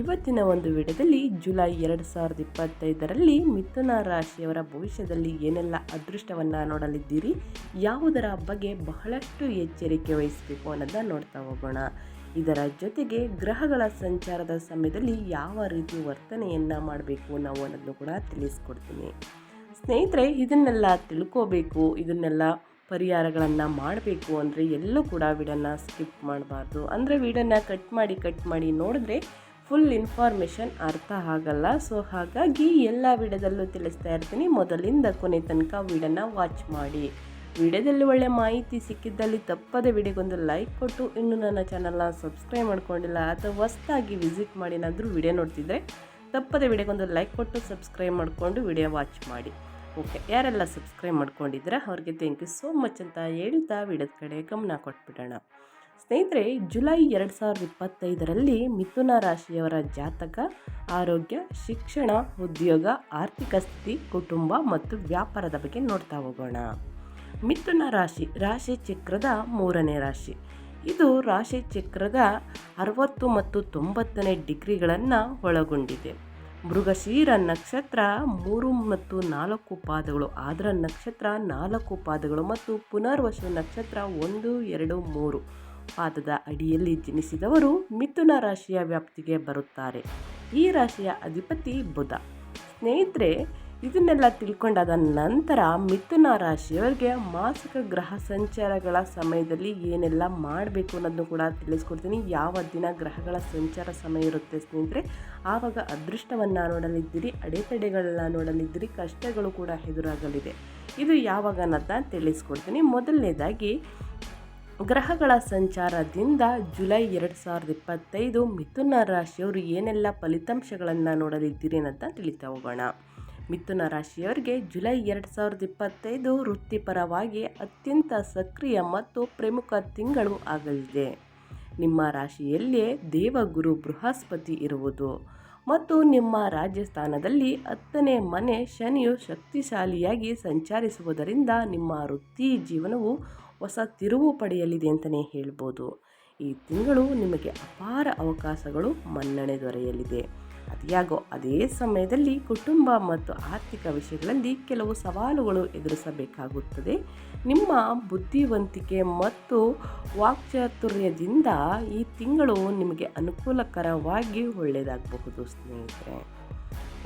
ಇವತ್ತಿನ ಒಂದು ವಿಡಿಯೋದಲ್ಲಿ ಜುಲೈ ಎರಡು ಸಾವಿರದ ಇಪ್ಪತ್ತೈದರಲ್ಲಿ ಮಿಥುನ ರಾಶಿಯವರ ಭವಿಷ್ಯದಲ್ಲಿ ಏನೆಲ್ಲ ಅದೃಷ್ಟವನ್ನು ನೋಡಲಿದ್ದೀರಿ, ಯಾವುದರ ಬಗ್ಗೆ ಬಹಳಷ್ಟು ಎಚ್ಚರಿಕೆ ವಹಿಸಬೇಕು ಅನ್ನೋದನ್ನ ನೋಡ್ತಾ ಹೋಗೋಣ. ಇದರ ಜೊತೆಗೆ ಗ್ರಹಗಳ ಸಂಚಾರದ ಸಮಯದಲ್ಲಿ ಯಾವ ರೀತಿ ವರ್ತನೆಯನ್ನು ಮಾಡಬೇಕು ನಾವು ಅನ್ನೋದನ್ನು ಕೂಡ ತಿಳಿಸ್ಕೊಡ್ತೀನಿ. ಸ್ನೇಹಿತರೆ, ಇದನ್ನೆಲ್ಲ ತಿಳ್ಕೋಬೇಕು, ಇದನ್ನೆಲ್ಲ ಪರಿಹಾರಗಳನ್ನು ಮಾಡಬೇಕು ಅಂದರೆ ಎಲ್ಲೂ ಕೂಡ ವಿಡನ್ನ ಸ್ಕಿಪ್ ಮಾಡಬಾರ್ದು. ಅಂದರೆ ವಿಡನ್ನ ಕಟ್ ಮಾಡಿ ಕಟ್ ಮಾಡಿ ನೋಡಿದ್ರೆ ಫುಲ್ ಇನ್ಫಾರ್ಮೇಷನ್ ಅರ್ಥ ಆಗಲ್ಲ. ಸೊ ಹಾಗಾಗಿ ಎಲ್ಲ ವಿಡಿಯೋದಲ್ಲೂ ತಿಳಿಸ್ತಾ ಇರ್ತೀನಿ. ಮೊದಲಿಂದ ಕೊನೆ ತನಕ ವಿಡಿಯೋನ ವಾಚ್ ಮಾಡಿ. ವಿಡಿಯೋದಲ್ಲಿ ಒಳ್ಳೆ ಮಾಹಿತಿ ಸಿಕ್ಕಿದ್ದಲ್ಲಿ ತಪ್ಪದೆ ವಿಡಿಯೋಗೊಂದು ಲೈಕ್ ಕೊಟ್ಟು, ಇನ್ನು ನನ್ನ ಚಾನಲ್ನ ಸಬ್ಸ್ಕ್ರೈಬ್ ಮಾಡ್ಕೊಂಡಿಲ್ಲ ಅಥವಾ ಹೊಸ್ತಾಗಿ ವಿಸಿಟ್ ಮಾಡಿ ಏನಾದರೂ ವಿಡಿಯೋ ನೋಡ್ತಿದ್ರೆ, ತಪ್ಪದೆ ವಿಡಿಯೋಗೊಂದು ಲೈಕ್ ಕೊಟ್ಟು ಸಬ್ಸ್ಕ್ರೈಬ್ ಮಾಡಿಕೊಂಡು ವಿಡಿಯೋ ವಾಚ್ ಮಾಡಿ. ಓಕೆ ಯಾರೆಲ್ಲ ಸಬ್ಸ್ಕ್ರೈಬ್ ಮಾಡ್ಕೊಂಡಿದ್ರೆ ಅವ್ರಿಗೆ ಥ್ಯಾಂಕ್ ಯು ಸೋ ಮಚ್ ಅಂತ ಹೇಳ್ತಾ ವಿಡಿಯೋದ ಕಡೆ ಗಮನ ಕೊಟ್ಬಿಡೋಣ. ಸ್ನೇಹಿತರೆ, ಜುಲೈ ಎರಡು ಸಾವಿರದ ಇಪ್ಪತ್ತೈದರಲ್ಲಿ ಮಿಥುನ ರಾಶಿಯವರ ಜಾತಕ, ಆರೋಗ್ಯ, ಶಿಕ್ಷಣ, ಉದ್ಯೋಗ, ಆರ್ಥಿಕ ಸ್ಥಿತಿ, ಕುಟುಂಬ ಮತ್ತು ವ್ಯಾಪಾರದ ಬಗ್ಗೆ ನೋಡ್ತಾ ಹೋಗೋಣ. ಮಿಥುನ ರಾಶಿ ರಾಶಿ ಚಕ್ರದ ಮೂರನೇ ರಾಶಿ. ಇದು ರಾಶಿ ಚಕ್ರದ ಅರವತ್ತು ಮತ್ತು ತೊಂಬತ್ತನೇ ಡಿಗ್ರಿಗಳನ್ನು ಒಳಗೊಂಡಿದೆ. ಮೃಗಶೀರ ನಕ್ಷತ್ರ ಮೂರು ಮತ್ತು ನಾಲ್ಕು ಪಾದಗಳು ಆದ್ರ ನಕ್ಷತ್ರ ನಾಲ್ಕು ಪಾದಗಳು ಮತ್ತು ಪುನರ್ವಸು ನಕ್ಷತ್ರ ಒಂದು, ಎರಡು, ಮೂರು. ಪಾದದ ಅಡಿಯಲ್ಲಿ ಜನಿಸಿದವರು ಮಿಥುನ ರಾಶಿಯ ವ್ಯಾಪ್ತಿಗೆ ಬರುತ್ತಾರೆ. ಈ ರಾಶಿಯ ಅಧಿಪತಿ ಬುಧ. ಸ್ನೇಹಿತರೆ, ಇದನ್ನೆಲ್ಲ ತಿಳ್ಕೊಂಡಾದ ನಂತರ ಮಿಥುನ ರಾಶಿಯವರಿಗೆ ಮಾಸಿಕ ಗ್ರಹ ಸಂಚಾರಗಳ ಸಮಯದಲ್ಲಿ ಏನೆಲ್ಲ ಮಾಡಬೇಕು ಅನ್ನೋದನ್ನು ಕೂಡ ತಿಳಿಸ್ಕೊಡ್ತೀನಿ. ಯಾವ ದಿನ ಗ್ರಹಗಳ ಸಂಚಾರ ಸಮಯ ಇರುತ್ತೆ ಸ್ನೇಹಿತರೆ, ಆವಾಗ ಅದೃಷ್ಟವನ್ನು ನೋಡಲಿದ್ದೀರಿ, ಅಡೆತಡೆಗಳನ್ನ ನೋಡಲಿದ್ದೀರಿ, ಕಷ್ಟಗಳು ಕೂಡ ಎದುರಾಗಲಿದೆ. ಇದು ಯಾವಾಗ ಅನ್ನೋದನ್ನ ತಿಳಿಸ್ಕೊಡ್ತೀನಿ. ಮೊದಲನೇದಾಗಿ ಗ್ರಹಗಳ ಸಂಚಾರದಿಂದ ಜುಲೈ ಎರಡು ಸಾವಿರದ ಇಪ್ಪತ್ತೈದು ಮಿಥುನ ರಾಶಿಯವರು ಏನೆಲ್ಲ ಫಲಿತಾಂಶಗಳನ್ನು ನೋಡಲಿದ್ದೀರಿ ಅಂತ ತಿಳಿತಾ ಹೋಗೋಣ. ಮಿಥುನ ರಾಶಿಯವರಿಗೆ ಜುಲೈ ಎರಡು ಸಾವಿರದ ಇಪ್ಪತ್ತೈದು ವೃತ್ತಿಪರವಾಗಿ ಅತ್ಯಂತ ಸಕ್ರಿಯ ಮತ್ತು ಪ್ರಮುಖ ತಿಂಗಳು ಆಗಲಿದೆ. ನಿಮ್ಮ ರಾಶಿಯಲ್ಲಿಯೇ ದೇವಗುರು ಬೃಹಸ್ಪತಿ ಇರುವುದು ಮತ್ತು ನಿಮ್ಮ ರಾಜಸ್ಥಾನದಲ್ಲಿ ಹತ್ತನೇ ಮನೆ ಶನಿಯು ಶಕ್ತಿಶಾಲಿಯಾಗಿ ಸಂಚರಿಸುವುದರಿಂದ ನಿಮ್ಮ ವೃತ್ತಿ ಜೀವನವು ಹೊಸ ತಿರುವು ಪಡೆಯಲಿದೆ ಅಂತಲೇ ಹೇಳ್ಬೋದು. ಈ ತಿಂಗಳು ನಿಮಗೆ ಅಪಾರ ಅವಕಾಶಗಳು ಮನ್ನಣೆ ದೊರೆಯಲಿದೆ. ಅತಿಯಾಗೋ ಅದೇ ಸಮಯದಲ್ಲಿ ಕುಟುಂಬ ಮತ್ತು ಆರ್ಥಿಕ ವಿಷಯಗಳಲ್ಲಿ ಕೆಲವು ಸವಾಲುಗಳು ಎದುರಿಸಬೇಕಾಗುತ್ತದೆ. ನಿಮ್ಮ ಬುದ್ಧಿವಂತಿಕೆ ಮತ್ತು ವಾಕ್ಚಾತುರ್ಯದಿಂದ ಈ ತಿಂಗಳು ನಿಮಗೆ ಅನುಕೂಲಕರವಾಗಿ ಒಳ್ಳೆಯದಾಗಬಹುದು ಸ್ನೇಹಿತರೆ.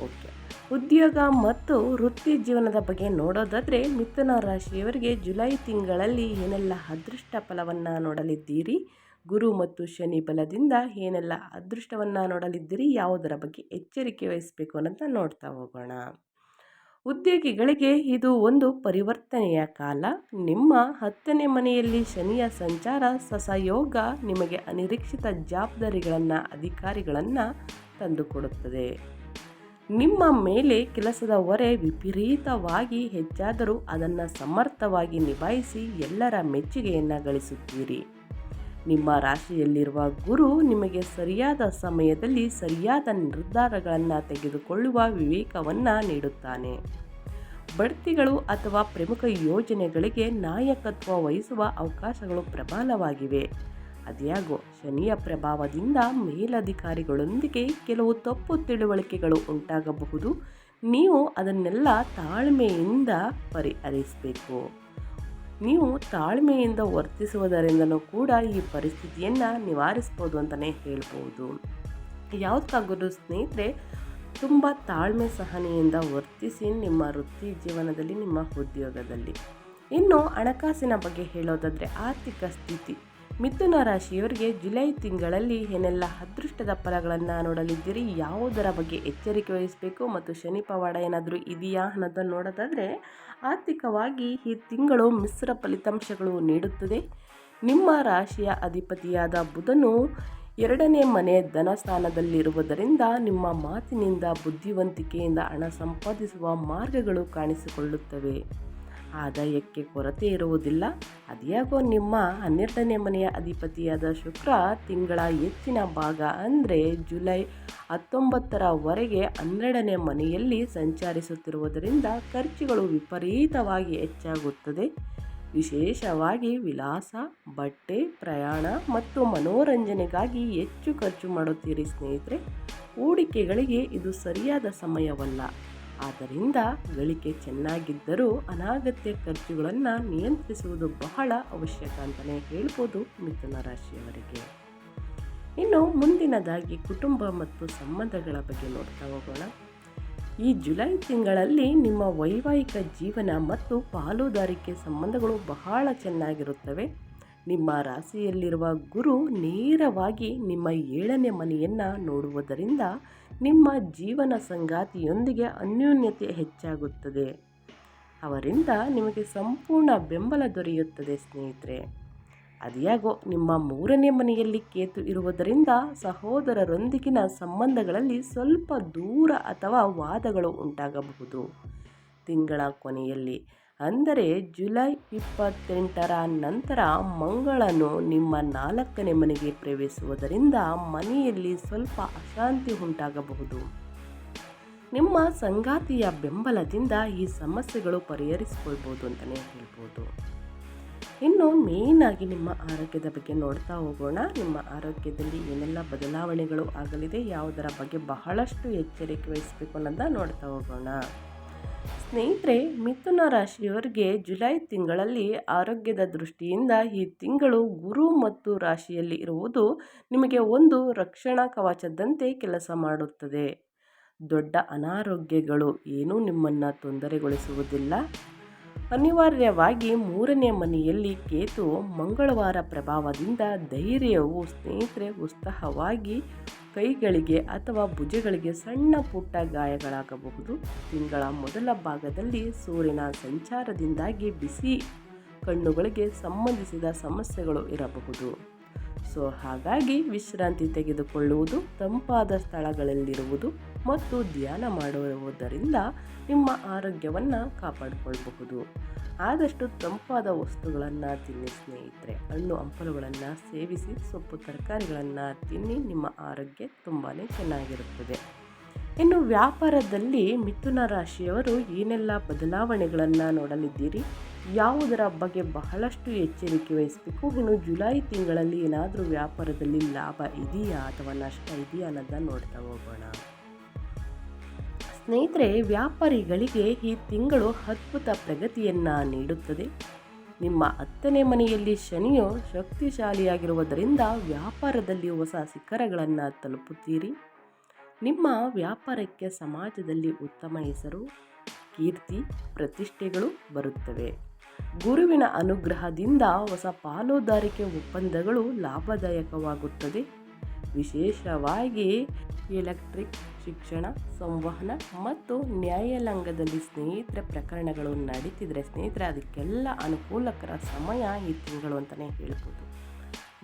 ಓಕೆ. ಉದ್ಯೋಗ ಮತ್ತು ವೃತ್ತಿ ಜೀವನದ ಬಗ್ಗೆ ನೋಡೋದಾದರೆ ಮಿಥುನ ರಾಶಿಯವರಿಗೆ ಜುಲೈ ತಿಂಗಳಲ್ಲಿ ಏನೆಲ್ಲ ಅದೃಷ್ಟ ಫಲವನ್ನು ನೋಡಲಿದ್ದೀರಿ? ಗುರು ಮತ್ತು ಶನಿ ಬಲದಿಂದ ಏನೆಲ್ಲ ಅದೃಷ್ಟವನ್ನು ನೋಡಲಿದ್ದೀರಿ? ಯಾವುದರ ಬಗ್ಗೆ ಎಚ್ಚರಿಕೆ ವಹಿಸಬೇಕು ಅನ್ನೋದನ್ನ ನೋಡ್ತಾ ಹೋಗೋಣ. ಉದ್ಯೋಗಿಗಳಿಗೆ ಇದು ಒಂದು ಪರಿವರ್ತನೆಯ ಕಾಲ. ನಿಮ್ಮ ಹತ್ತನೇ ಮನೆಯಲ್ಲಿ ಶನಿಯ ಸಂಚಾರ ಸಸಯೋಗ ನಿಮಗೆ ಅನಿರೀಕ್ಷಿತ ಜವಾಬ್ದಾರಿಗಳನ್ನು, ಅಧಿಕಾರಿಗಳನ್ನು ತಂದುಕೊಡುತ್ತದೆ. ನಿಮ್ಮ ಮೇಲೆ ಕೆಲಸದ ಹೊರೆ ವಿಪರೀತವಾಗಿ ಹೆಚ್ಚಾದರೂ ಅದನ್ನು ಸಮರ್ಥವಾಗಿ ನಿಭಾಯಿಸಿ ಎಲ್ಲರ ಮೆಚ್ಚುಗೆಯನ್ನು ಗಳಿಸುತ್ತೀರಿ. ನಿಮ್ಮ ರಾಶಿಯಲ್ಲಿರುವ ಗುರು ನಿಮಗೆ ಸರಿಯಾದ ಸಮಯದಲ್ಲಿ ಸರಿಯಾದ ನಿರ್ಧಾರಗಳನ್ನು ತೆಗೆದುಕೊಳ್ಳುವ ವಿವೇಕವನ್ನು ನೀಡುತ್ತಾನೆ. ಬಡ್ತಿಗಳು ಅಥವಾ ಪ್ರಮುಖ ಯೋಜನೆಗಳಿಗೆ ನಾಯಕತ್ವ ವಹಿಸುವ ಅವಕಾಶಗಳು ಪ್ರಬಲವಾಗಿವೆ. ಅದ್ಯಾಗೋ ಶನಿಯ ಪ್ರಭಾವದಿಂದ ಮೇಲಧಿಕಾರಿಗಳೊಂದಿಗೆ ಕೆಲವು ತಪ್ಪು ತಿಳುವಳಿಕೆಗಳು ಉಂಟಾಗಬಹುದು. ನೀವು ಅದನ್ನೆಲ್ಲ ತಾಳ್ಮೆಯಿಂದ ಪರಿಹರಿಸಬೇಕು. ನೀವು ತಾಳ್ಮೆಯಿಂದ ವರ್ತಿಸುವುದರಿಂದನೂ ಕೂಡ ಈ ಪರಿಸ್ಥಿತಿಯನ್ನು ನಿವಾರಿಸ್ಬೋದು ಅಂತಲೇ ಹೇಳ್ಬೋದು. ಯಾವುದಕ್ಕಾಗೋದು ಸ್ನೇಹಿತರೆ, ತುಂಬ ತಾಳ್ಮೆ ಸಹನೆಯಿಂದ ವರ್ತಿಸಿ ನಿಮ್ಮ ವೃತ್ತಿ ಜೀವನದಲ್ಲಿ, ನಿಮ್ಮ ಉದ್ಯೋಗದಲ್ಲಿ. ಇನ್ನು ಹಣಕಾಸಿನ ಬಗ್ಗೆ ಹೇಳೋದಾದರೆ ಆರ್ಥಿಕ ಸ್ಥಿತಿ ಮಿಥುನ ರಾಶಿಯವರಿಗೆ ಜುಲೈ ತಿಂಗಳಲ್ಲಿ ಏನೆಲ್ಲ ಅದೃಷ್ಟದ ಫಲಗಳನ್ನು ನೋಡಲಿದ್ದೀರಿ, ಯಾವುದರ ಬಗ್ಗೆ ಎಚ್ಚರಿಕೆ ವಹಿಸಬೇಕು ಮತ್ತು ಶನಿ ಪವಾಡ ಏನಾದರೂ ಇದೆಯಾ ಅನ್ನೋದನ್ನು ನೋಡೋದಾದರೆ, ಆರ್ಥಿಕವಾಗಿ ಈ ತಿಂಗಳು ಮಿಶ್ರ ಫಲಿತಾಂಶಗಳು ನೀಡುತ್ತದೆ. ನಿಮ್ಮ ರಾಶಿಯ ಅಧಿಪತಿಯಾದ ಬುಧನು ಎರಡನೇ ಮನೆ ಧನಸ್ಥಾನದಲ್ಲಿರುವುದರಿಂದ ನಿಮ್ಮ ಮಾತಿನಿಂದ ಬುದ್ಧಿವಂತಿಕೆಯಿಂದ ಹಣ ಸಂಪಾದಿಸುವ ಮಾರ್ಗಗಳು ಕಾಣಿಸಿಕೊಳ್ಳುತ್ತವೆ. ಆದಾಯಕ್ಕೆ ಕೊರತೆ ಇರುವುದಿಲ್ಲ. ಅದ್ಯಾಗೋ ನಿಮ್ಮ ಹನ್ನೆರಡನೇ ಮನೆಯ ಅಧಿಪತಿಯಾದ ಶುಕ್ರ ತಿಂಗಳ ಹೆಚ್ಚಿನ ಭಾಗ ಅಂದರೆ ಜುಲೈ ಹತ್ತೊಂಬತ್ತರವರೆಗೆ ಹನ್ನೆರಡನೇ ಮನೆಯಲ್ಲಿ ಸಂಚರಿಸುತ್ತಿರುವುದರಿಂದ ಖರ್ಚುಗಳು ವಿಪರೀತವಾಗಿ ಹೆಚ್ಚಾಗುತ್ತದೆ. ವಿಶೇಷವಾಗಿ ವಿಲಾಸ ಬಟ್ಟೆ, ಪ್ರಯಾಣ ಮತ್ತು ಮನೋರಂಜನೆಗಾಗಿ ಹೆಚ್ಚು ಖರ್ಚು ಮಾಡುತ್ತೀರಿ ಸ್ನೇಹಿತರೆ. ಹೂಡಿಕೆಗಳಿಗೆ ಇದು ಸರಿಯಾದ ಸಮಯವಲ್ಲ. ಆದ್ದರಿಂದ ಗಳಿಕೆ ಚೆನ್ನಾಗಿದ್ದರೂ ಅನಾಗತ್ಯ ಖರ್ಚುಗಳನ್ನು ನಿಯಂತ್ರಿಸುವುದು ಬಹಳ ಅವಶ್ಯಕ ಅಂತಲೇ ಹೇಳ್ಬೋದು ಮಿಥುನ ರಾಶಿಯವರಿಗೆ. ಇನ್ನು ಮುಂದಿನದಾಗಿ ಕುಟುಂಬ ಮತ್ತು ಸಂಬಂಧಗಳ ಬಗ್ಗೆ ನೋಡ್ತಾ ಹೋಗೋಣ. ಈ ಜುಲೈ ತಿಂಗಳಲ್ಲಿ ನಿಮ್ಮ ವೈವಾಹಿಕ ಜೀವನ ಮತ್ತು ಪಾಲುದಾರಿಕೆ ಸಂಬಂಧಗಳು ಬಹಳ ಚೆನ್ನಾಗಿರುತ್ತವೆ. ನಿಮ್ಮ ರಾಶಿಯಲ್ಲಿರುವ ಗುರು ನೇರವಾಗಿ ನಿಮ್ಮ ಏಳನೇ ಮನೆಯನ್ನು ನೋಡುವುದರಿಂದ ನಿಮ್ಮ ಜೀವನ ಸಂಗಾತಿಯೊಂದಿಗೆ ಅನ್ಯೋನ್ಯತೆ ಹೆಚ್ಚಾಗುತ್ತದೆ. ಅವರಿಂದ ನಿಮಗೆ ಸಂಪೂರ್ಣ ಬೆಂಬಲ ದೊರೆಯುತ್ತದೆ ಸ್ನೇಹಿತರೆ. ಅದ್ಯಾಗೋ ನಿಮ್ಮ ಮೂರನೇ ಮನೆಯಲ್ಲಿ ಕೇತು ಇರುವುದರಿಂದ ಸಹೋದರರೊಂದಿಗಿನ ಸಂಬಂಧಗಳಲ್ಲಿ ಸ್ವಲ್ಪ ದೂರ ಅಥವಾ ವಾದಗಳು ಉಂಟಾಗಬಹುದು. ತಿಂಗಳ ಕೊನೆಯಲ್ಲಿ ಅಂದರೆ ಜುಲೈ ಇಪ್ಪತ್ತೆಂಟರ ನಂತರ ಮಂಗಳನು ನಿಮ್ಮ ನಾಲ್ಕನೇ ಮನೆಗೆ ಪ್ರವೇಶಿಸುವುದರಿಂದ ಮನೆಯಲ್ಲಿ ಸ್ವಲ್ಪ ಅಶಾಂತಿ ಉಂಟಾಗಬಹುದು. ನಿಮ್ಮ ಸಂಗಾತಿಯ ಬೆಂಬಲದಿಂದ ಈ ಸಮಸ್ಯೆಗಳು ಪರಿಹರಿಸಿಕೊಳ್ಬೋದು ಅಂತಲೇ ಹೇಳ್ಬೋದು. ಇನ್ನು ಮೇಯ್ನಾಗಿ ನಿಮ್ಮ ಆರೋಗ್ಯದ ಬಗ್ಗೆ ನೋಡ್ತಾ ಹೋಗೋಣ. ನಿಮ್ಮ ಆರೋಗ್ಯದಲ್ಲಿ ಏನೆಲ್ಲ ಬದಲಾವಣೆಗಳು ಆಗಲಿದೆ, ಯಾವುದರ ಬಗ್ಗೆ ಬಹಳಷ್ಟು ಎಚ್ಚರಿಕೆ ವಹಿಸಬೇಕು ಅನ್ನೋದನ್ನ ನೋಡ್ತಾ ಹೋಗೋಣ. ಸ್ನೇಹಿತರೆ, ಮಿಥುನ ರಾಶಿಯವರಿಗೆ ಜುಲೈ ತಿಂಗಳಲ್ಲಿ ಆರೋಗ್ಯದ ದೃಷ್ಟಿಯಿಂದ ಈ ತಿಂಗಳು ಗುರು ಮತ್ತು ರಾಶಿಯಲ್ಲಿ ಇರುವುದು ನಿಮಗೆ ಒಂದು ರಕ್ಷಣಾ ಕವಚದಂತೆ ಕೆಲಸ ಮಾಡುತ್ತದೆ. ದೊಡ್ಡ ಅನಾರೋಗ್ಯಗಳು ಏನೂ ನಿಮ್ಮನ್ನು ತೊಂದರೆಗೊಳಿಸುವುದಿಲ್ಲ. ಅನಿವಾರ್ಯವಾಗಿ ಮೂರನೇ ಮನೆಯಲ್ಲಿ ಕೇತು ಮಂಗಳವಾರ ಪ್ರಭಾವದಿಂದ ಧೈರ್ಯವು, ಸ್ನೇಹಿತರೆ, ಉತ್ಸಾಹವಾಗಿ ಕೈಗಳಿಗೆ ಅಥವಾ ಭುಜಗಳಿಗೆ ಸಣ್ಣ ಪುಟ್ಟ ಗಾಯಗಳಾಗಬಹುದು. ತಿಂಗಳ ಮೊದಲ ಭಾಗದಲ್ಲಿ ಸೂರ್ಯನ ಸಂಚಾರದಿಂದಾಗಿ ಬಿಸಿ ಕಣ್ಣುಗಳಿಗೆ ಸಂಬಂಧಿಸಿದ ಸಮಸ್ಯೆಗಳು ಇರಬಹುದು. ಸೊ, ಹಾಗಾಗಿ ವಿಶ್ರಾಂತಿ ತೆಗೆದುಕೊಳ್ಳುವುದು, ತಂಪಾದ ಸ್ಥಳಗಳಲ್ಲಿರುವುದು ಮತ್ತು ಧ್ಯಾನ ಮಾಡುವುದರಿಂದ ನಿಮ್ಮ ಆರೋಗ್ಯವನ್ನು ಕಾಪಾಡಿಕೊಳ್ಳಬಹುದು ಆದಷ್ಟು ತಂಪಾದ ವಸ್ತುಗಳನ್ನು ತಿನ್ನಿ ಸ್ನೇಹಿತರೆ. ಹಣ್ಣು, ಹಂಪಲುಗಳನ್ನು ಸೇವಿಸಿ, ಸೊಪ್ಪು, ತರಕಾರಿಗಳನ್ನು ತಿನ್ನಿ ನಿಮ್ಮ ಆರೋಗ್ಯ ತುಂಬಾ ಚೆನ್ನಾಗಿರುತ್ತದೆ. ಇನ್ನು ವ್ಯಾಪಾರದಲ್ಲಿ ಮಿಥುನ ರಾಶಿಯವರು ಏನೆಲ್ಲ ಬದಲಾವಣೆಗಳನ್ನು ನೋಡಲಿದ್ದೀರಿ? ಯಾವುದರ ಬಗ್ಗೆ ಬಹಳಷ್ಟು ಎಚ್ಚರಿಕೆ ವಹಿಸಬೇಕು? ಇನ್ನು ಜುಲೈ ತಿಂಗಳಲ್ಲಿ ಏನಾದರೂ ವ್ಯಾಪಾರದಲ್ಲಿ ಲಾಭ ಇದೆಯಾ ಅಥವಾ ನಷ್ಟ ಇದೆಯಾ ಅನ್ನೋದನ್ನ ನೋಡ್ತಾ ಹೋಗೋಣ. ಸ್ನೇಹಿತರೆ, ವ್ಯಾಪಾರಿಗಳಿಗೆ ಈ ತಿಂಗಳು ಅದ್ಭುತ ಪ್ರಗತಿಯನ್ನು ನೀಡುತ್ತದೆ. ನಿಮ್ಮ ಹತ್ತನೇ ಮನೆಯಲ್ಲಿ ಶನಿಯು ಶಕ್ತಿಶಾಲಿಯಾಗಿರುವುದರಿಂದ ವ್ಯಾಪಾರದಲ್ಲಿ ಹೊಸ ಶಿಖರಗಳನ್ನು ತಲುಪುತ್ತೀರಿ. ನಿಮ್ಮ ವ್ಯಾಪಾರಕ್ಕೆ ಸಮಾಜದಲ್ಲಿ ಉತ್ತಮ ಹೆಸರು, ಕೀರ್ತಿ, ಪ್ರತಿಷ್ಠೆಗಳು ಬರುತ್ತವೆ. ಗುರುವಿನ ಅನುಗ್ರಹದಿಂದ ಹೊಸ ಪಾಲುದಾರಿಕೆ ಒಪ್ಪಂದಗಳು ಲಾಭದಾಯಕವಾಗುತ್ತದೆ. ವಿಶೇಷವಾಗಿ ಎಲೆಕ್ಟ್ರಿಕ್ ಶಿಕ್ಷಣ, ಸಂವಹನ ಮತ್ತು ನ್ಯಾಯಾಲಯದಲ್ಲಿ ಸ್ನೇಹಿತರ ಪ್ರಕರಣಗಳು ನಡೀತಿದ್ರೆ ಸ್ನೇಹಿತರೆ ಅದಕ್ಕೆಲ್ಲ ಅನುಕೂಲಕರ ಸಮಯ ಈ ತಿಂಗಳು ಅಂತಲೇ ಹೇಳ್ಬೋದು.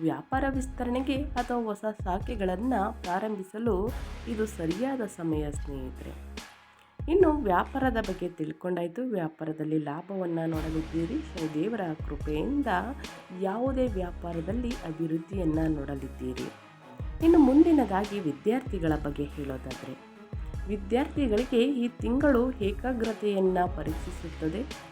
ವ್ಯಾಪಾರ ವಿಸ್ತರಣೆಗೆ ಅಥವಾ ಹೊಸ ಶಾಖೆಗಳನ್ನು ಪ್ರಾರಂಭಿಸಲು ಇದು ಸರಿಯಾದ ಸಮಯ ಸ್ನೇಹಿತರೆ. ಇನ್ನು ವ್ಯಾಪಾರದ ಬಗ್ಗೆ ತಿಳ್ಕೊಂಡಾಯಿತು. ವ್ಯಾಪಾರದಲ್ಲಿ ಲಾಭವನ್ನು ನೋಡಲಿದ್ದೀರಿ. ದೇವರ ಕೃಪೆಯಿಂದ ಯಾವುದೇ ವ್ಯಾಪಾರದಲ್ಲಿ ಅಭಿವೃದ್ಧಿಯನ್ನು ನೋಡಲಿದ್ದೀರಿ. ಇನ್ನು ಮುಂದಿನದಾಗಿ ವಿದ್ಯಾರ್ಥಿಗಳ ಬಗ್ಗೆ ಹೇಳೋದಾದರೆ, ವಿದ್ಯಾರ್ಥಿಗಳಿಗೆ ಈ ತಿಂಗಳು ಏಕಾಗ್ರತೆಯನ್ನು ಪರೀಕ್ಷಿಸುತ್ತದೆ.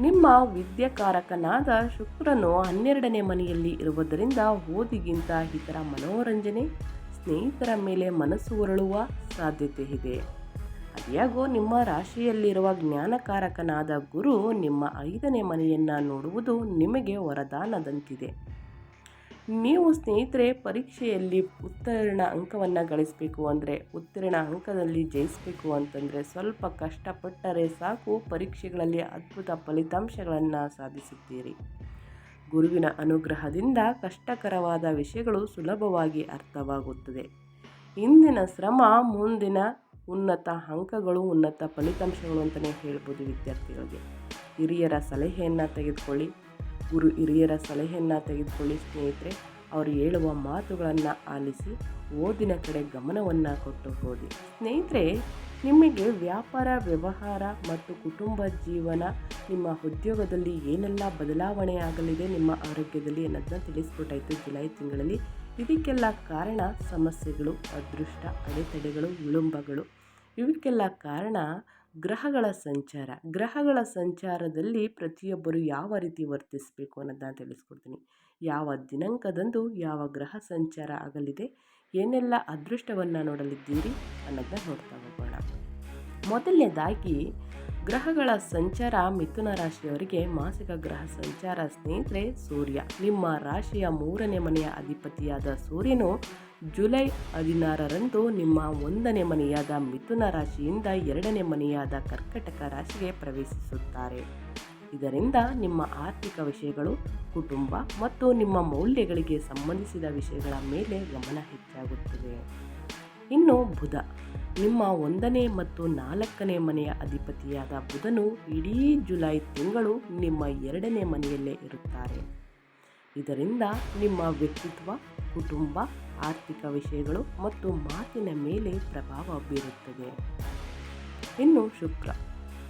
ನಿಮ್ಮ ವಿದ್ಯಾಕಾರಕನಾದ ಶುಕ್ರನು ಹನ್ನೆರಡನೇ ಮನೆಯಲ್ಲಿ ಇರುವುದರಿಂದ ಓದಿಗಿಂತ ಇತರ ಮನೋರಂಜನೆ, ಸ್ನೇಹಿತರ ಮೇಲೆ ಮನಸ್ಸು ಹೊರಳುವ ಸಾಧ್ಯತೆ ಇದೆ. ಅದ್ಯಾಗೋ ನಿಮ್ಮ ರಾಶಿಯಲ್ಲಿರುವ ಜ್ಞಾನಕಾರಕನಾದ ಗುರು ನಿಮ್ಮ ಐದನೇ ಮನೆಯನ್ನು ನೋಡುವುದು ನಿಮಗೆ ವರದಾನದಂತಿದೆ. ನೀವು ಸ್ನೇಹಿತರೆ, ಪರೀಕ್ಷೆಯಲ್ಲಿ ಉತ್ತೀರ್ಣ ಅಂಕವನ್ನು ಗಳಿಸಬೇಕು ಅಂದರೆ, ಉತ್ತೀರ್ಣ ಅಂಕದಲ್ಲಿ ಜಯಿಸಬೇಕು ಅಂತಂದರೆ ಸ್ವಲ್ಪ ಕಷ್ಟಪಟ್ಟರೆ ಸಾಕು ಪರೀಕ್ಷೆಗಳಲ್ಲಿ ಅದ್ಭುತ ಫಲಿತಾಂಶಗಳನ್ನು ಸಾಧಿಸುತ್ತೀರಿ. ಗುರುವಿನ ಅನುಗ್ರಹದಿಂದ ಕಷ್ಟಕರವಾದ ವಿಷಯಗಳು ಸುಲಭವಾಗಿ ಅರ್ಥವಾಗುತ್ತದೆ. ಇಂದಿನ ಶ್ರಮ, ಮುಂದಿನ ಉನ್ನತ ಅಂಕಗಳು, ಉನ್ನತ ಫಲಿತಾಂಶಗಳು ಅಂತಲೇ ಹೇಳ್ಬೋದು ವಿದ್ಯಾರ್ಥಿಗಳಿಗೆ. ಹಿರಿಯರ ಸಲಹೆಯನ್ನು ತೆಗೆದುಕೊಳ್ಳಿ. ಗುರು ಹಿರಿಯರ ಸಲಹೆಯನ್ನು ತೆಗೆದುಕೊಳ್ಳಿ, ಸ್ನೇಹಿತರೆ. ಅವರು ಹೇಳುವ ಮಾತುಗಳನ್ನು ಆಲಿಸಿ, ಓದಿನ ಕಡೆ ಗಮನವನ್ನು ಕೊಟ್ಟು ಓದಿ ಸ್ನೇಹಿತರೆ, ನಿಮಗೆ ವ್ಯಾಪಾರ, ವ್ಯವಹಾರ ಮತ್ತು ಕುಟುಂಬ ಜೀವನ ನಿಮ್ಮ ಉದ್ಯೋಗದಲ್ಲಿ ಏನೆಲ್ಲ ಬದಲಾವಣೆ ಆಗಲಿದೆ ನಿಮ್ಮ ಆರೋಗ್ಯದಲ್ಲಿ ಅನ್ನೋದನ್ನ ತಿಳಿಸ್ಕೊಟ್ಟಾಯಿತು ಜುಲೈ ತಿಂಗಳಲ್ಲಿ. ಇದಕ್ಕೆಲ್ಲ ಕಾರಣ ಸಮಸ್ಯೆಗಳು, ಅದೃಷ್ಟ, ಅಡೆತಡೆಗಳು, ವಿಳಂಬಗಳು. ಇವಕ್ಕೆಲ್ಲ ಕಾರಣ ಗ್ರಹಗಳ ಸಂಚಾರ. ಗ್ರಹಗಳ ಸಂಚಾರದಲ್ಲಿ ಪ್ರತಿಯೊಬ್ಬರು ಯಾವ ರೀತಿ ವರ್ತಿಸಬೇಕು ಅನ್ನೋದನ್ನ ತಿಳಿಸ್ಕೊಡ್ತೀನಿ. ಯಾವ ದಿನಾಂಕದಂದು ಯಾವ ಗ್ರಹ ಸಂಚಾರ ಆಗಲಿದೆ, ಏನೆಲ್ಲ ಅದೃಷ್ಟವನ್ನು ನೋಡಲಿದ್ದೀರಿ ಅನ್ನೋದನ್ನ ನೋಡ್ತಾ ಹೋಗೋಣ. ಮೊದಲನೇದಾಗಿ, ಗ್ರಹಗಳ ಸಂಚಾರ ಮಿಥುನ ರಾಶಿಯವರಿಗೆ ಮಾಸಿಕ ಗ್ರಹ ಸಂಚಾರ ಸ್ನೇಹಿತರೆ ಸೂರ್ಯ. ನಿಮ್ಮ ರಾಶಿಯ ಮೂರನೇ ಮನೆಯ ಅಧಿಪತಿಯಾದ ಸೂರ್ಯನು ಜುಲೈ ಹದಿನಾರರಂದು ನಿಮ್ಮ ಒಂದನೇ ಮನೆಯಾದ ಮಿಥುನ ರಾಶಿಯಿಂದ ಎರಡನೇ ಮನೆಯಾದ ಕರ್ಕಟಕ ರಾಶಿಗೆ ಪ್ರವೇಶಿಸುತ್ತಾರೆ. ಇದರಿಂದ ನಿಮ್ಮ ಆರ್ಥಿಕ ವಿಷಯಗಳು, ಕುಟುಂಬ ಮತ್ತು ನಿಮ್ಮ ಮೌಲ್ಯಗಳಿಗೆ ಸಂಬಂಧಿಸಿದ ವಿಷಯಗಳ ಮೇಲೆ ಗಮನ ಹೆಚ್ಚಾಗುತ್ತದೆ. ಇನ್ನು ಬುಧ, ನಿಮ್ಮ ಒಂದನೇ ಮತ್ತು ನಾಲ್ಕನೇ ಮನೆಯ ಅಧಿಪತಿಯಾದ ಬುಧನು ಇಡೀ ಜುಲೈ ತಿಂಗಳು ನಿಮ್ಮ ಎರಡನೇ ಮನೆಯಲ್ಲೇ ಇರುತ್ತಾರೆ. ಇದರಿಂದ ನಿಮ್ಮ ವ್ಯಕ್ತಿತ್ವ, ಕುಟುಂಬ ಆರ್ಥಿಕ ವಿಷಯಗಳು ಮತ್ತು ಮಾತಿನ ಮೇಲೆ ಪ್ರಭಾವ ಬೀರುತ್ತದೆ. ಇನ್ನು ಶುಕ್ರ.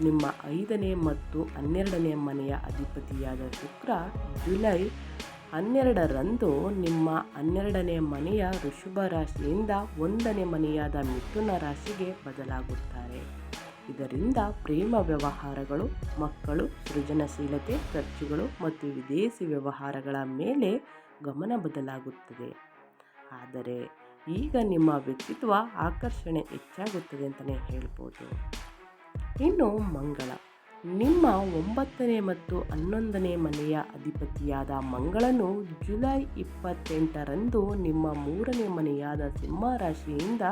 ನಿಮ್ಮ ಐದನೇ ಮತ್ತು ಹನ್ನೆರಡನೇ ಮನೆಯ ಅಧಿಪತಿಯಾದ ಶುಕ್ರ ಜುಲೈ ಹನ್ನೆರಡರಂದು ನಿಮ್ಮ ಹನ್ನೆರಡನೇ ಮನೆಯ ಋಷಭ ರಾಶಿಯಿಂದ ಒಂದನೇ ಮನೆಯಾದ ಮಿಥುನ ರಾಶಿಗೆ ಬದಲಾಗುತ್ತಾರೆ. ಇದರಿಂದ ಪ್ರೇಮ ವ್ಯವಹಾರಗಳು, ಮಕ್ಕಳು, ಸೃಜನಶೀಲತೆ, ಖರ್ಚುಗಳು ಮತ್ತು ವಿದೇಶಿ ವ್ಯವಹಾರಗಳ ಮೇಲೆ ಗಮನ ಬದಲಾಗುತ್ತದೆ. ಆದರೆ ಈಗ ನಿಮ್ಮ ವ್ಯಕ್ತಿತ್ವ ಆಕರ್ಷಣೆ ಹೆಚ್ಚಾಗುತ್ತದೆ ಅಂತಲೇ ಹೇಳ್ಬೋದು. ಇನ್ನು ಮಂಗಳ. ನಿಮ್ಮ ಒಂಬತ್ತನೇ ಮತ್ತು ಹನ್ನೊಂದನೇ ಮನೆಯ ಅಧಿಪತಿಯಾದ ಮಂಗಳನು ಜುಲೈ ಇಪ್ಪತ್ತೆಂಟರಂದು ನಿಮ್ಮ ಮೂರನೇ ಮನೆಯಾದ ಸಿಂಹ ರಾಶಿಯಿಂದ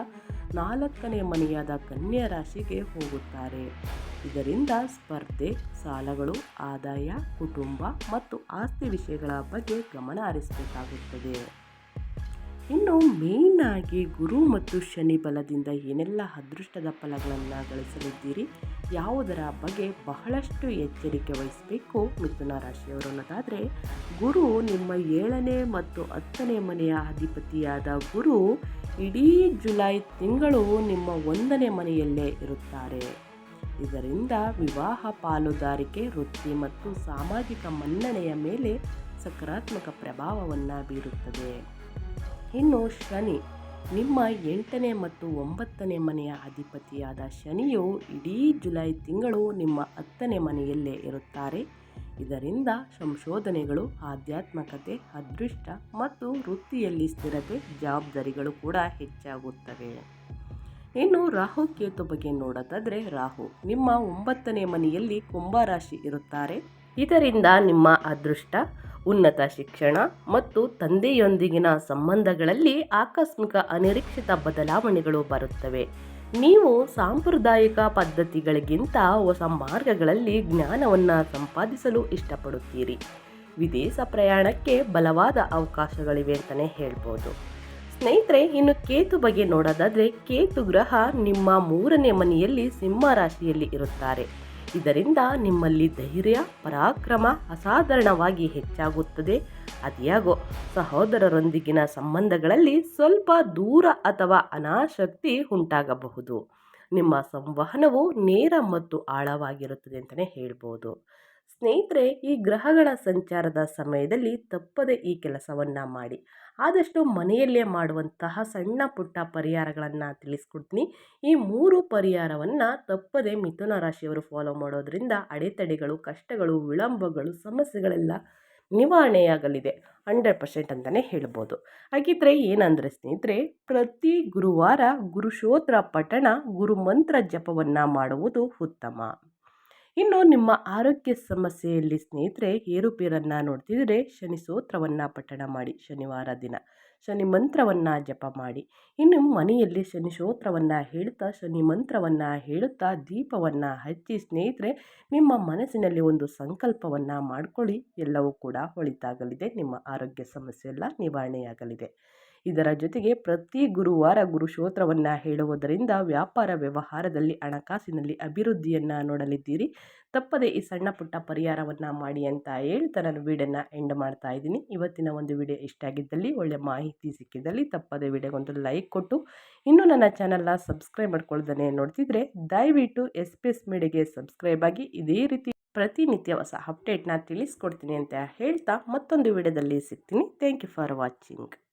ನಾಲ್ಕನೇ ಮನೆಯಾದ ಕನ್ಯಾ ರಾಶಿಗೆ ಹೋಗುತ್ತಾರೆ. ಇದರಿಂದ ಸ್ಪರ್ಧೆ, ಸಾಲಗಳು, ಆದಾಯ, ಕುಟುಂಬ ಮತ್ತು ಆಸ್ತಿ ವಿಷಯಗಳ ಬಗ್ಗೆ ಗಮನ ಹರಿಸಬೇಕಾಗುತ್ತದೆ. ಇನ್ನು ಮೇನ್ ಆಗಿ ಗುರು ಮತ್ತು ಶನಿ ಬಲದಿಂದ ಏನೆಲ್ಲ ಅದೃಷ್ಟದ ಫಲಗಳನ್ನು ಗಳಿಸಲಿದ್ದೀರಿ, ಯಾವುದರ ಬಗ್ಗೆ ಬಹಳಷ್ಟು ಎಚ್ಚರಿಕೆ ವಹಿಸಬೇಕು ಮಿಥುನ ರಾಶಿಯವರು ಅನ್ನೋದಾದರೆ, ಗುರು ನಿಮ್ಮ ಏಳನೇ ಮತ್ತು ಹತ್ತನೇ ಮನೆಯ ಅಧಿಪತಿಯಾದ ಗುರು ಇಡೀ ಜುಲೈ ತಿಂಗಳು ನಿಮ್ಮ ಒಂದನೇ ಮನೆಯಲ್ಲೇ ಇರುತ್ತಾರೆ. ಇದರಿಂದ ವಿವಾಹ ಪಾಲುದಾರಿಕೆ, ವೃತ್ತಿ ಮತ್ತು ಸಾಮಾಜಿಕ ಮನ್ನಣೆಯ ಮೇಲೆ ಸಕಾರಾತ್ಮಕ ಪ್ರಭಾವವನ್ನು ಬೀರುತ್ತದೆ. ಇನ್ನು ಶನಿ. ನಿಮ್ಮ ಎಂಟನೇ ಮತ್ತು ಒಂಬತ್ತನೇ ಮನೆಯ ಅಧಿಪತಿಯಾದ ಶನಿಯು ಇಡೀ ಜುಲೈ ತಿಂಗಳು ನಿಮ್ಮ ಹತ್ತನೇ ಮನೆಯಲ್ಲೇ ಇರುತ್ತಾರೆ. ಇದರಿಂದ ಸಂಶೋಧನೆಗಳು, ಆಧ್ಯಾತ್ಮಕತೆ, ಅದೃಷ್ಟ ಮತ್ತು ವೃತ್ತಿಯಲ್ಲಿ ಸ್ಥಿರತೆ, ಜವಾಬ್ದಾರಿಗಳು ಕೂಡ ಹೆಚ್ಚಾಗುತ್ತವೆ. ಇನ್ನು ರಾಹು ಕೇತು ಬಗ್ಗೆ ನೋಡೋದಾದರೆ, ರಾಹು ನಿಮ್ಮ ಒಂಬತ್ತನೇ ಮನೆಯಲ್ಲಿ ಕುಂಭರಾಶಿ ಇರುತ್ತಾರೆ. ಇದರಿಂದ ನಿಮ್ಮ ಅದೃಷ್ಟ ಉನ್ನತ ಶಿಕ್ಷಣ ಮತ್ತು ತಂದೆಯೊಂದಿಗಿನ ಸಂಬಂಧಗಳಲ್ಲಿ ಆಕಸ್ಮಿಕ ಅನಿರೀಕ್ಷಿತ ಬದಲಾವಣೆಗಳು ಬರುತ್ತವೆ. ನೀವು ಸಾಂಪ್ರದಾಯಿಕ ಪದ್ಧತಿಗಳಿಗಿಂತ ಹೊಸ ಮಾರ್ಗಗಳಲ್ಲಿ ಜ್ಞಾನವನ್ನು ಸಂಪಾದಿಸಲು ಇಷ್ಟಪಡುತ್ತೀರಿ. ವಿದೇಶ ಪ್ರಯಾಣಕ್ಕೆ ಬಲವಾದ ಅವಕಾಶಗಳಿವೆ ಅಂತಲೇ ಹೇಳ್ಬೋದು. ಸ್ನೇಹಿತರೆ, ಇನ್ನು ಕೇತು ಬಗ್ಗೆ ನೋಡೋದಾದರೆ, ಕೇತು ಗ್ರಹ ನಿಮ್ಮ ಮೂರನೇ ಮನೆಯಲ್ಲಿ ಸಿಂಹ ರಾಶಿಯಲ್ಲಿ ಇರುತ್ತಾರೆ. ಇದರಿಂದ ನಿಮ್ಮಲ್ಲಿ ಧೈರ್ಯ, ಪರಾಕ್ರಮ, ಅಸಾಧಾರಣವಾಗಿ ಹೆಚ್ಚಾಗುತ್ತದೆ. ಅದಿಯಾಗೋ ಸಹೋದರರೊಂದಿಗಿನ ಸಂಬಂಧಗಳಲ್ಲಿ ಸ್ವಲ್ಪ ದೂರ ಅಥವಾ ಅನಾಸಕ್ತಿ ಉಂಟಾಗಬಹುದು. ನಿಮ್ಮ ಸಂವಹನವು ನೇರ ಮತ್ತು ಆಳವಾಗಿರುತ್ತದೆ ಅಂತಲೇ ಹೇಳ್ಬೋದು. ಸ್ನೇಹಿತರೆ, ಈ ಗ್ರಹಗಳ ಸಂಚಾರದ ಸಮಯದಲ್ಲಿ ತಪ್ಪದೆ ಈ ಕೆಲಸವನ್ನು ಮಾಡಿ. ಆದಷ್ಟು ಮನೆಯಲ್ಲೇ ಮಾಡುವಂತಹ ಸಣ್ಣ ಪುಟ್ಟ ಪರಿಹಾರಗಳನ್ನು ತಿಳಿಸ್ಕೊಡ್ತೀನಿ. ಈ ಮೂರು ಪರಿಹಾರವನ್ನು ತಪ್ಪದೆ ಮಿಥುನ ರಾಶಿಯವರು ಫಾಲೋ ಮಾಡೋದ್ರಿಂದ ಅಡೆತಡೆಗಳು, ಕಷ್ಟಗಳು, ವಿಳಂಬಗಳು, ಸಮಸ್ಯೆಗಳೆಲ್ಲ ನಿವಾರಣೆಯಾಗಲಿದೆ. ಹಂಡ್ರೆಡ್ ಪರ್ಸೆಂಟ್ ಅಂತಲೇ ಹೇಳ್ಬೋದು. ಹಾಗಿದ್ರೆ ಏನಂದರೆ ಸ್ನೇಹಿತರೆ, ಪ್ರತಿ ಗುರುವಾರ ಗುರುಶೋತ್ರ ಪಠಣ, ಗುರುಮಂತ್ರ ಜಪವನ್ನು ಮಾಡುವುದು ಉತ್ತಮ. ಇನ್ನು ನಿಮ್ಮ ಆರೋಗ್ಯ ಸಮಸ್ಯೆಯಲ್ಲಿ ಸ್ನೇಹಿತರೆ, ಏರುಪೇರನ್ನು ನೋಡ್ತಿದ್ರೆ ಶನಿ ಸ್ತೋತ್ರವನ್ನು ಪಠಣ ಮಾಡಿ, ಶನಿವಾರ ದಿನ ಶನಿ ಮಂತ್ರವನ್ನು ಜಪ ಮಾಡಿ. ಇನ್ನು ಮನೆಯಲ್ಲಿ ಶನಿ ಸ್ತೋತ್ರವನ್ನು ಹೇಳುತ್ತಾ ಶನಿ ಮಂತ್ರವನ್ನು ಹೇಳುತ್ತಾ, ದೀಪವನ್ನು ಹಚ್ಚಿ ಸ್ನೇಹಿತರೆ, ನಿಮ್ಮ ಮನಸ್ಸಿನಲ್ಲಿ ಒಂದು ಸಂಕಲ್ಪವನ್ನು ಮಾಡಿಕೊಳ್ಳಿ. ಎಲ್ಲವೂ ಕೂಡ ಹೊಳಿತಾಗಲಿದೆ. ನಿಮ್ಮ ಆರೋಗ್ಯ ಸಮಸ್ಯೆ ಎಲ್ಲ ನಿವಾರಣೆಯಾಗಲಿದೆ. ಇದರ ಜೊತೆಗೆ ಪ್ರತಿ ಗುರುವಾರ ಗುರುಶೋತ್ರವನ್ನು ಹೇಳುವುದರಿಂದ ವ್ಯಾಪಾರ ವ್ಯವಹಾರದಲ್ಲಿ ಹಣಕಾಸಿನಲ್ಲಿ ಅಭಿವೃದ್ಧಿಯನ್ನು ನೋಡಲಿದ್ದೀರಿ. ತಪ್ಪದೆ ಈ ಸಣ್ಣ ಪುಟ್ಟ ಪರಿಹಾರವನ್ನು ಮಾಡಿ ಅಂತ ಹೇಳ್ತಾ ನಾನು ವಿಡಿಯೋನ ಎಂಡ್ ಮಾಡ್ತಾ ಇದ್ದೀನಿ. ಇವತ್ತಿನ ಒಂದು ವಿಡಿಯೋ ಇಷ್ಟ ಆಗಿದ್ದಲ್ಲಿ ಒಳ್ಳೆ ಮಾಹಿತಿ ಸಿಕ್ಕಿದ್ದಲ್ಲಿ ತಪ್ಪದೆ ವಿಡಿಯೋಗೊಂದು ಲೈಕ್ ಕೊಟ್ಟು, ಇನ್ನೂ ನನ್ನ ಚಾನಲ್ನ ಸಬ್ಸ್ಕ್ರೈಬ್ ಮಾಡ್ಕೊಳ್ದೇ ನೋಡ್ತಿದ್ರೆ ದಯವಿಟ್ಟು ಎಸ್ ಪಿ ಎಸ್ ಮೀಡಿಯಾಗೆ ಸಬ್ಸ್ಕ್ರೈಬ್ ಆಗಿ ಇದೇ ರೀತಿ ಪ್ರತಿನಿತ್ಯ ಹೊಸ ಅಪ್ಡೇಟ್ನ ತಿಳಿಸ್ಕೊಡ್ತೀನಿ ಅಂತ ಹೇಳ್ತಾ ಮತ್ತೊಂದು ವಿಡಿಯೋದಲ್ಲಿ ಸಿಗ್ತೀನಿ. Thank you for watching